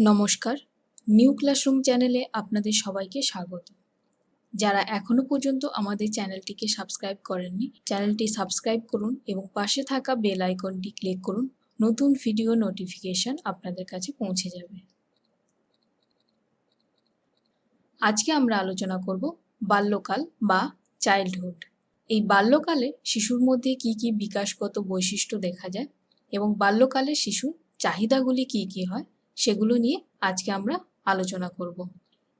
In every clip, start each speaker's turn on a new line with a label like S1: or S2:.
S1: নমস্কার। New classroom চ্যানেলে আপনাদের সবাইকে স্বাগত। যারা এখনও পর্যন্ত আমাদের চ্যানেলটিকে সাবস্ক্রাইব করেননি, চ্যানেলটি সাবস্ক্রাইব করুন এবং পাশে থাকা বেল আইকনটি ক্লিক করুন। নতুন ভিডিও নোটিফিকেশন আপনাদের কাছে পৌঁছে যাবে। আজকে আমরা আলোচনা করব বাল্যকাল বা চাইল্ডহুড। এই বাল্যকালে শিশুর মধ্যে কি কি বিকাশগত বৈশিষ্ট্য দেখা যায় এবং বাল্যকালে শিশুর চাহিদাগুলি কি কি হয় সেগুলো নিয়ে আজকে আমরা আলোচনা করব।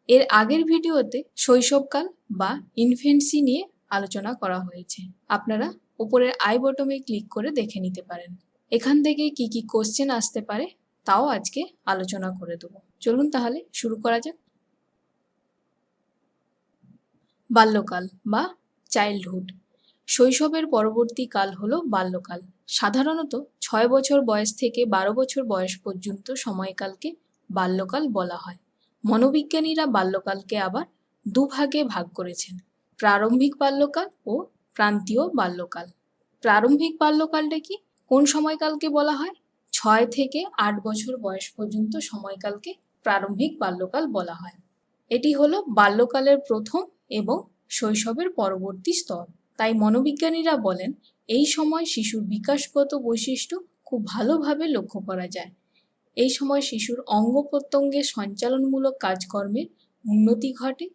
S1: এর আগের ভিডিওতে শৈশবকাল বা ইনফেন্সি নিয়ে আলোচনা করা হয়েছে। আপনারা উপরের আই বটমে ক্লিক করে দেখে নিতে পারেন। এখান থেকে কি কি কোশ্চেন আসতে পারে তাও আজকে আলোচনা করে দেবো। চলুন তাহলে শুরু করা যাক। বাল্যকাল বা চাইল্ডহুড শৈশবের পরবর্তী কাল হলো বাল্যকাল। সাধারণত ছয় বছর বয়স থেকে বারো বছর বয়স পর্যন্ত সময়কালকে বাল্যকাল বলা হয়। মনোবিজ্ঞানীরা বাল্যকালকে আবার দুভাগে ভাগ করেছেন, প্রারম্ভিক বাল্যকাল ও প্রান্তীয় বাল্যকাল। প্রারম্ভিক বাল্যকালটা কি? কোন সময়কালকে বলা হয়? ছয় থেকে আট বছর বয়স পর্যন্ত সময়কালকে প্রারম্ভিক বাল্যকাল বলা হয়। এটি হলো বাল্যকালের প্রথম এবং শৈশবের পরবর্তী স্তর। তাই মনোবিজ্ঞানীরা বলেন এই সময় শিশুর বিকাশগত বৈশিষ্ট্য খুব ভালোভাবে লক্ষ্য করা যায়। এই সময় শিশুর অঙ্গ প্রত্যঙ্গের সঞ্চালনমূলক কাজকর্মের উন্নতি ঘটে,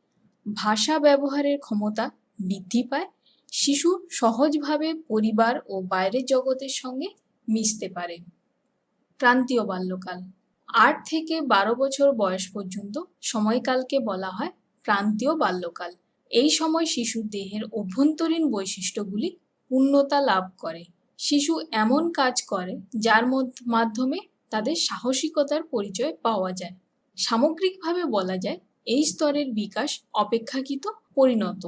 S1: ভাষা ব্যবহারের ক্ষমতা বৃদ্ধি পায়, শিশু সহজভাবে পরিবার ও বাইরের জগতের সঙ্গে মিশতে পারে। প্রান্তীয় বাল্যকাল, আট থেকে বারো বছর বয়স পর্যন্ত সময়কালকে বলা হয় প্রান্তীয় বাল্যকাল। এই সময় শিশুর দেহের অভ্যন্তরীণ বৈশিষ্ট্যগুলি পূর্ণতা লাভ করে। শিশু এমন কাজ করে, যার মাধ্যমে তাদের সাহসিকতার পরিচয় পাওয়া যায়। সামগ্রিকভাবে বলা যায়, এই স্তরের বিকাশ অপেক্ষাকৃত পরিণত।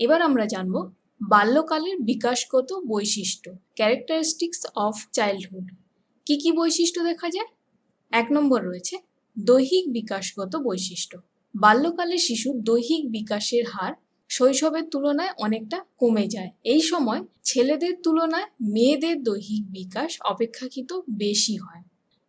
S1: এবার আমরা জানব বাল্যকালের বিকাশগত বৈশিষ্ট্য ক্যারেক্টারিস্টিক্স অফ চাইল্ডহুড কি কি বৈশিষ্ট্য দেখা যায়? এক নম্বর রয়েছে, দৈহিক বিকাশগত বৈশিষ্ট্য। বাল্যকালে শিশুর দৈহিক বিকাশের হার শৈশবের তুলনায় অনেকটা কমে যায়। এই সময় ছেলেদের তুলনায় মেয়েদের দৈহিক বিকাশ অপেক্ষাকৃত বেশি হয়।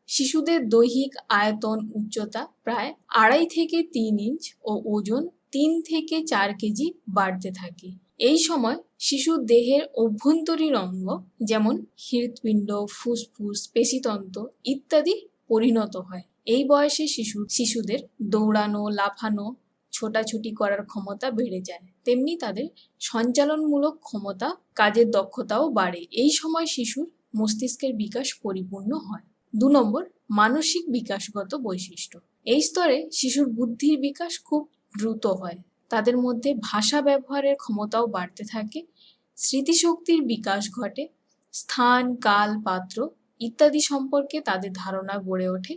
S1: শিশুদের দৈহিক আয়তন উচ্চতা প্রায় আড়াই থেকে তিন ইঞ্চ ও ওজন তিন থেকে চার কেজি বাড়তে থাকে। এই সময় শিশুর দেহের অভ্যন্তরীণ অঙ্গ যেমন হৃৎপিণ্ড, ফুসফুস, পেশিতন্ত্র ইত্যাদি পরিণত হয়। এই বয়সে শিশু, শিশুদের দৌড়ানো, লাফানো ছোটাছুটি করার ক্ষমতা বেড়ে যায়। তেমনি তাদের সঞ্চালনমূলক ক্ষমতা, কাজের দক্ষতাও বাড়ে। এই সময় শিশুর মস্তিষ্কের বিকাশ পরিপূর্ণ হয়। দু নম্বর, মানসিক বিকাশগত বৈশিষ্ট্য। এই স্তরে শিশুর বুদ্ধির বিকাশ খুব দ্রুত হয়। তাদের মধ্যে ভাষা ব্যবহারের ক্ষমতাও বাড়তে থাকে। স্মৃতিশক্তির বিকাশ ঘটে। স্থান, কাল, পাত্র ইত্যাদি সম্পর্কে তাদের ধারণা গড়ে ওঠে।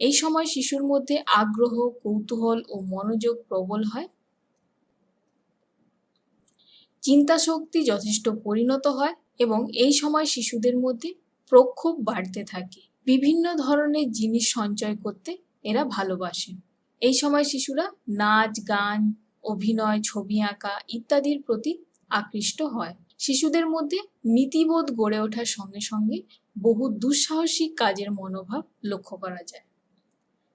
S1: এই সময় শিশুর মধ্যে আগ্রহ, কৌতূহল ও মনোযোগ প্রবল হয়। চিন্তা শক্তি যথেষ্ট পরিণত হয় এবং এই সময় শিশুদের মধ্যে প্রক্ষোভ বাড়তে থাকে। বিভিন্ন ধরনের জিনিস সঞ্চয় করতে এরা ভালোবাসে। এই সময় শিশুরা নাচ, গান, অভিনয়, ছবি আঁকা ইত্যাদির প্রতি আকৃষ্ট হয়। শিশুদের মধ্যে নীতিবোধ গড়ে ওঠার সঙ্গে সঙ্গে বহু দুঃসাহসিক কাজের মনোভাব লক্ষ্য করা যায়।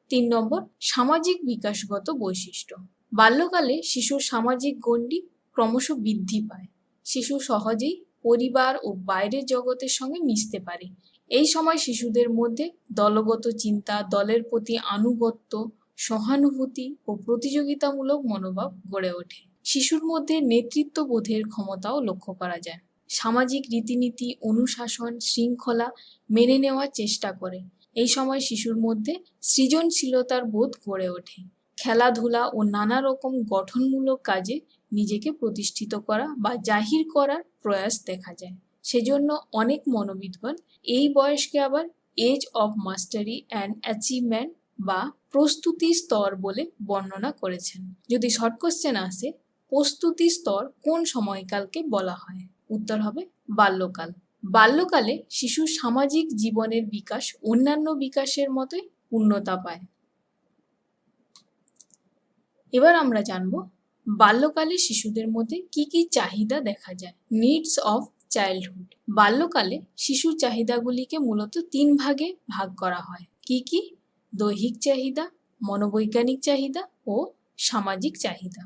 S1: তিন নম্বর, সামাজিক বিকাশগত বৈশিষ্ট্য। বাল্যকালে শিশুর সামাজিক গণ্ডি ক্রমশ বৃদ্ধি পায়। শিশু সহজেই পরিবার ও বাইরের জগতের সঙ্গে মিশতে পারে। এই সময় শিশুদের মধ্যে দলগত চিন্তা, দলের প্রতি আনুগত্য, সহানুভূতি ও প্রতিযোগিতামূলক মনোভাব গড়ে ওঠে। শিশুর মধ্যে নেতৃত্ব বোধের ক্ষমতাও লক্ষ্য করা যায়। সামাজিক রীতিনীতি, অনুশাসন, শৃঙ্খলা মেনে নেওয়ার চেষ্টা করে। এই সময় শিশুর মধ্যে সৃজনশীলতার বোধ গড়ে ওঠে। খেলাধুলা ও নানা রকম গঠনমূলক কাজে নিজেকে প্রতিষ্ঠিত করা বা জাহির করার প্রয়াস দেখা যায়। সেজন্য অনেক মনোবিদগণ এই বয়সকে আবার age of mastery and achievement বা প্রস্তুতি স্তর বলে বর্ণনা করেছেন। যদি শর্ট কোশ্চেন আসে, প্রস্তুতি স্তর কোন সময়কালকে বলা হয়? উত্তর হবে বাল্যকাল। বাল্যকালে শিশু সামাজিক জীবনের বিকাশ অন্যান্য বিকাশের মতোই পূর্ণতা পায়। এবার আমরা জানব বাল্যকালে শিশুদের মধ্যে কি কি চাহিদা দেখা যায়। নিডস অফ চাইল্ডহুড বাল্যকালে শিশুর চাহিদাগুলিকে মূলত তিন ভাগে ভাগ করা হয়। কি কি? দৈহিক চাহিদা, মনোবৈজ্ঞানিক চাহিদা ও সামাজিক চাহিদা।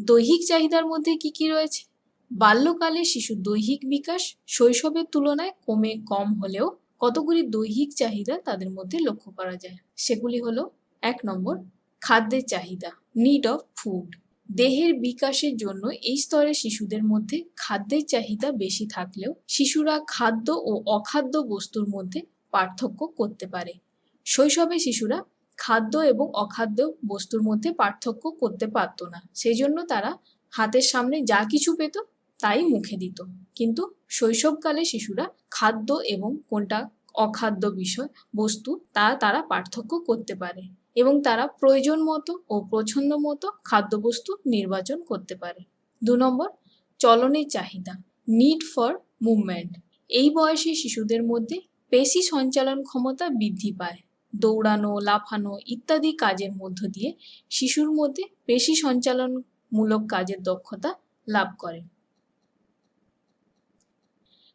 S1: দৈহিক চাহিদার মধ্যে কি কি রয়েছে? বাল্যকালে শিশুর দৈহিক বিকাশ শৈশবের তুলনায় কমে কম হলেও কতগুলি দৈহিক চাহিদা তাদের মধ্যে লক্ষ্য করা যায়? সেগুলি হলো, এক নম্বর, খাদ্যের চাহিদা নিড অফ ফুড দেহের বিকাশের জন্য এই স্তরে শিশুদের মধ্যে খাদ্যের চাহিদা বেশি থাকলেও শিশুরা খাদ্য ও অখাদ্য বস্তুর মধ্যে পার্থক্য করতে পারে। শৈশবে শিশুরা খাদ্য এবং অখাদ্য বস্তুর মধ্যে পার্থক্য করতে পারত না। সেই জন্য তারা হাতের সামনে যা কিছু পেত তাই মুখে দিত। কিন্তু শৈশবকালে শিশুরা খাদ্য এবং কোনটা অখাদ্য বিষয় বস্তু তা তারা পার্থক্য করতে পারে এবং তারা প্রয়োজন মতো ও পছন্দ মতো খাদ্যবস্তু নির্বাচন করতে পারে। দু নম্বর, চলনের চাহিদা নিড ফর মুভমেন্ট এই বয়সে শিশুদের মধ্যে পেশি সঞ্চালন ক্ষমতা বৃদ্ধি পায়। দৌড়ানো, লাফানো ইত্যাদি কাজের মধ্য দিয়ে শিশুর মধ্যে পেশি সঞ্চালনমূলক কাজের দক্ষতা লাভ করে।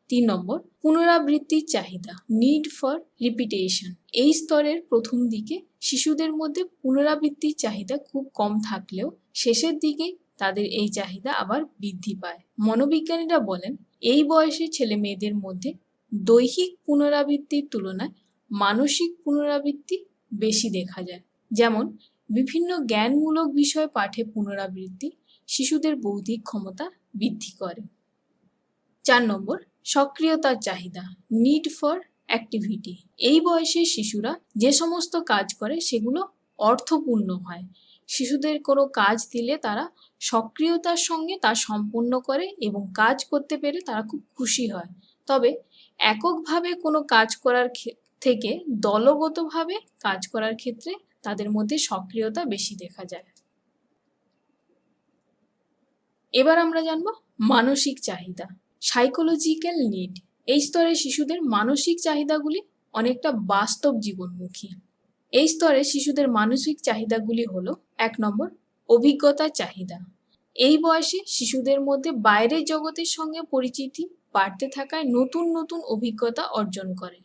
S1: তিন নম্বর, পুনরাবৃত্তির চাহিদা নিড ফর রিপিটেশন এই স্তরের প্রথম দিকে শিশুদের মধ্যে পুনরাবৃত্তির চাহিদা খুব কম থাকলেও শেষের দিকে তাদের এই চাহিদা আবার বৃদ্ধি পায়। মনোবিজ্ঞানীরা বলেন, এই বয়সের ছেলে মেয়েদের মধ্যে দৈহিক পুনরাবৃত্তির তুলনায় মানসিক পুনরাবৃত্তি বেশি দেখা যায়। যেমন, বিভিন্ন জ্ঞানমূলক বিষয় পাঠে পুনরাবৃত্তি শিশুদের বৌদ্ধিক ক্ষমতা বৃদ্ধি করে। চার নম্বর সক্রিয়তার চাহিদা নিড ফর অ্যাক্টিভিটি এই বয়সে শিশুরা যে সমস্ত কাজ করে সেগুলো অর্থপূর্ণ হয়। শিশুদের কোনো কাজ দিলে তারা সক্রিয়তার সঙ্গে তা সম্পূর্ণ করে এবং কাজ করতে পেরে তারা খুব খুশি হয়। তবে এককভাবে কোনো কাজ করার থেকে দলগতভাবে কাজ করার ক্ষেত্রে তাদের মধ্যে সক্রিয়তা বেশি দেখা যায়। এবার আমরা জানব মানসিক চাহিদা। সাইকোলজিক্যাল নিড এই স্তরে শিশুদের মানসিক চাহিদাগুলি অনেকটা বাস্তব জীবনমুখী। এই স্তরে শিশুদের মানসিক চাহিদাগুলি হলো, এক নম্বর, অভিজ্ঞতার চাহিদা। এই বয়সে শিশুদের মধ্যে বাইরের জগতের সঙ্গে পরিচিতি বাড়তে থাকায় নতুন নতুন অভিজ্ঞতা অর্জন করে।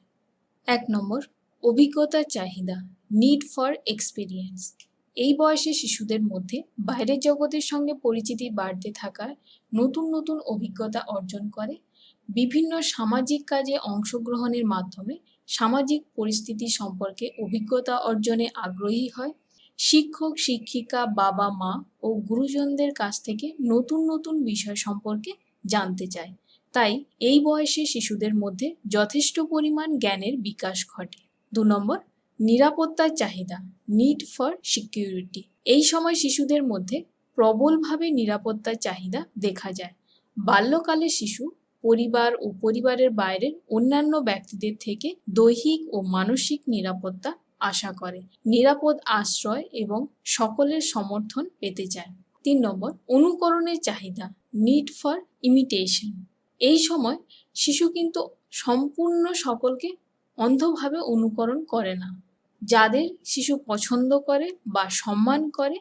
S1: এক নম্বর, অভিজ্ঞতার চাহিদা নিড ফর এক্সপিরিয়েন্স এই বয়সে শিশুদের মধ্যে বাইরের জগতের সঙ্গে পরিচিতি বাড়তে থাকায় নতুন নতুন অভিজ্ঞতা অর্জন করে। বিভিন্ন সামাজিক কাজে অংশগ্রহণের মাধ্যমে সামাজিক পরিস্থিতি সম্পর্কে অভিজ্ঞতা অর্জনে আগ্রহী হয়। শিক্ষক, শিক্ষিকা, বাবা, মা ও গুরুজনদের কাছ থেকে নতুন নতুন বিষয় সম্পর্কে জানতে চায়। তাই এই বয়সে শিশুদের মধ্যে যথেষ্ট পরিমাণ জ্ঞানের বিকাশ ঘটে। দু নম্বর, নিরাপত্তার চাহিদা। নিড ফর সিকিউরিটি এই সময় শিশুদের মধ্যে প্রবলভাবে নিরাপত্তার চাহিদা দেখা যায়। বাল্যকালে শিশু পরিবার ও পরিবারের বাইরের অন্যান্য ব্যক্তিদের থেকে দৈহিক ও মানসিক নিরাপত্তা আশা করে। নিরাপদ আশ্রয় এবং সকলের সমর্থন পেতে চায়। তিন নম্বর, অনুকরণের চাহিদা নিড ফর ইমিটেশন এই সময় শিশু কিন্তু সম্পূর্ণ সকলকে অন্ধভাবে অনুকরণ করে না। যাদের শিশু পছন্দ করে বা সম্মান করে,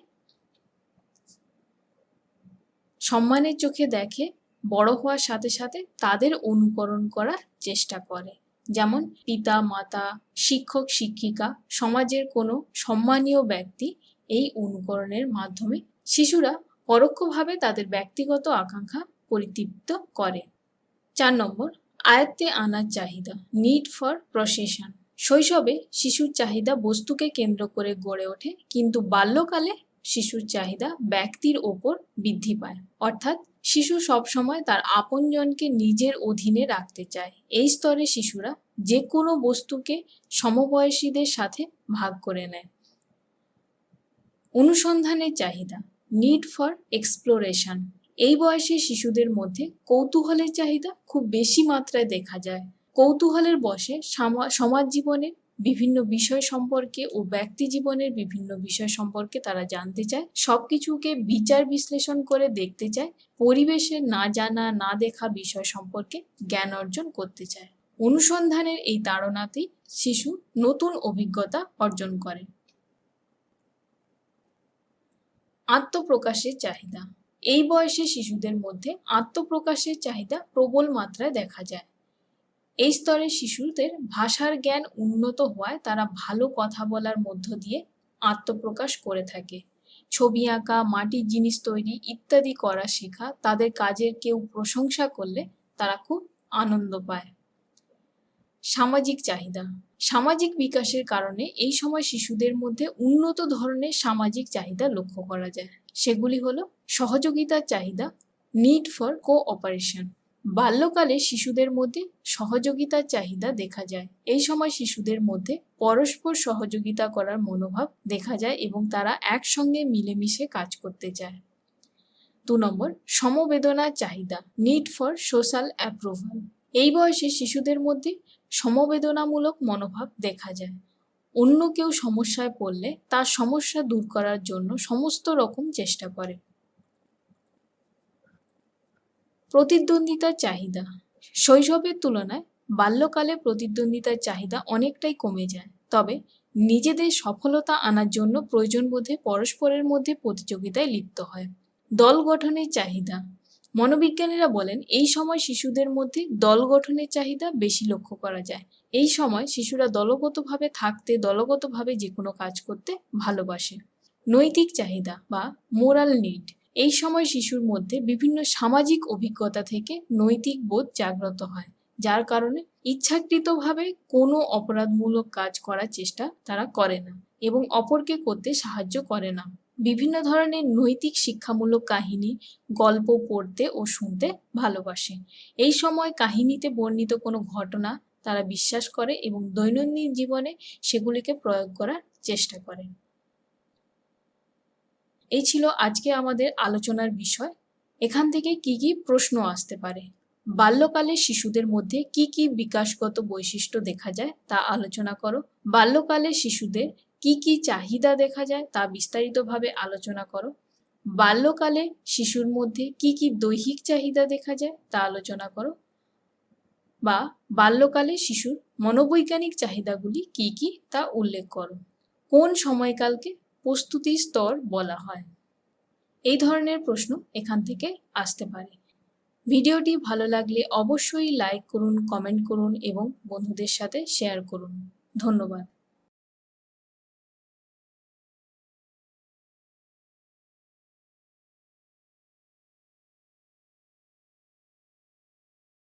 S1: সম্মানের চোখে দেখে, বড় হওয়ার সাথে সাথে তাদের অনুকরণ করার চেষ্টা করে। যেমন পিতা, মাতা, শিক্ষক, শিক্ষিকা, সমাজের কোনো সম্মানীয় ব্যক্তি এই অনুকরণের মাধ্যমে শিশুরা পরোক্ষভাবে তাদের ব্যক্তিগত আকাঙ্ক্ষা পরিতৃপ্ত করে। চার নম্বর, আয়ত্তে আনার চাহিদা নিড ফর প্রসেশন শৈশবে শিশুর চাহিদা বস্তুকে কেন্দ্র করে গড়ে ওঠে, কিন্তু বাল্যকালে শিশুর চাহিদা ব্যক্তির ওপর বৃদ্ধি পায়। অর্থাৎ শিশু সবসময় তার আপনজনকে নিজের অধীনে রাখতে চায়। এই স্তরে শিশুরা যে কোনো বস্তুকে সমবয়সীদের সাথে ভাগ করে নেয়। অনুসন্ধানের চাহিদা নিড ফর এক্সপ্লোরেশন এই বয়সে শিশুদের মধ্যে কৌতূহলের চাহিদা খুব বেশি মাত্রায় দেখা যায়। কৌতূহলের বসে সমাজ জীবনে বিভিন্ন বিষয় সম্পর্কে ও ব্যক্তি জীবনের বিভিন্ন বিষয় সম্পর্কে তারা জানতে চায়। সবকিছুকে বিচার বিশ্লেষণ করে দেখতে চায়। পরিবেশে না জানা, না দেখা বিষয় সম্পর্কে জ্ঞান অর্জন করতে চায়। অনুসন্ধানের এই তাড়নাতেই শিশু নতুন অভিজ্ঞতা অর্জন করে। আত্মপ্রকাশের চাহিদা। এই বয়সে শিশুদের মধ্যে আত্মপ্রকাশের চাহিদা প্রবল মাত্রায় দেখা যায়। এই স্তরে শিশুদের ভাষার জ্ঞান উন্নত হওয়ায় তারা ভালো কথা বলার মধ্য দিয়ে আত্মপ্রকাশ করে থাকে। ছবি আঁকা, মাটির জিনিস তৈরি ইত্যাদি করা শেখা তাদের কাজের কেউ প্রশংসা করলে তারা খুব আনন্দ পায়। সামাজিক চাহিদা। সামাজিক বিকাশের কারণে এই সময় শিশুদের মধ্যে উন্নত ধরনের সামাজিক চাহিদা লক্ষ্য করা যায়। সেগুলি হলো সহযোগিতার চাহিদা নিড ফর কোঅপারেশন বাল্যকালে শিশুদের মধ্যে সহযোগিতার চাহিদা দেখা যায়। এই সময় শিশুদের মধ্যে পরস্পর সহযোগিতা করার মনোভাব দেখা যায় এবং তারা একসঙ্গে মিলেমিশে কাজ করতে চায়। দু নম্বর, সমবেদনার চাহিদা নিড ফর সোশ্যাল অ্যাপ্রুভাল এই বয়সে শিশুদের মধ্যে সমবেদনামূলক মনোভাব দেখা যায়। অন্য কেউ সমস্যায় পড়লে তার সমস্যা দূর করার জন্য সমস্ত রকম চেষ্টা করে। প্রতিদ্বন্দ্বিতার চাহিদা। শৈশবের তুলনায় বাল্যকালে প্রতিদ্বন্দ্বিতার চাহিদা অনেকটাই কমে যায়। তবে নিজেদের সফলতা আনার জন্য প্রয়োজন বোধে পরস্পরের মধ্যে প্রতিযোগিতায় লিপ্ত হয়। দল গঠনের চাহিদা। মনোবিজ্ঞানীরা বলেন, এই সময় শিশুদের মধ্যে দল গঠনের চাহিদা বেশি লক্ষ্য করা যায়। এই সময় শিশুরা দলগতভাবে থাকতে, দলগতভাবে যে কোনো কাজ করতে ভালোবাসে। নৈতিক চাহিদা বা মোরাল নিড। এই সময় শিশুর মধ্যে বিভিন্ন সামাজিক অভিজ্ঞতা থেকে নৈতিক বোধ জাগ্রত হয়, যার কারণে ইচ্ছাকৃতভাবে কোনো অপরাধমূলক কাজ করার চেষ্টা তারা করে না এবং অপরকে করতে সাহায্য করে না। বিভিন্ন ধরনের নৈতিক শিক্ষামূলক কাহিনী, গল্প পড়তে ও শুনতে ভালোবাসে। এই সময় কাহিনীতে বর্ণিত কোনো ঘটনা তারা বিশ্বাস করে এবং দৈনন্দিন জীবনে সেগুলিকে প্রয়োগ করার চেষ্টা করে। এই ছিল আজকে আমাদের আলোচনার বিষয়। এখান থেকে কি কি প্রশ্ন আসতে পারে? বাল্যকালে শিশুদের মধ্যে কি কি বিকাশগত বৈশিষ্ট্য দেখা যায় তা আলোচনা করো। বাল্যকালে শিশুদের কি কি চাহিদা দেখা যায় তা বিস্তারিতভাবে আলোচনা করো। বাল্যকালে শিশুর মধ্যে কি কি দৈহিক চাহিদা দেখা যায় তা আলোচনা করো। বা বাল্যকালে শিশুর মনোবৈজ্ঞানিক চাহিদাগুলি কি কি তা উল্লেখ করো। কোন সময়কালকে প্রস্তুতি স্তর বলা হয়। এই ধরনের প্রশ্ন এখান থেকে আসতে পারে। ভিডিওটি ভালো লাগলে অবশ্যই লাইক করুন, কমেন্ট করুন এবং বন্ধুদের সাথে শেয়ার করুন। ধন্যবাদ।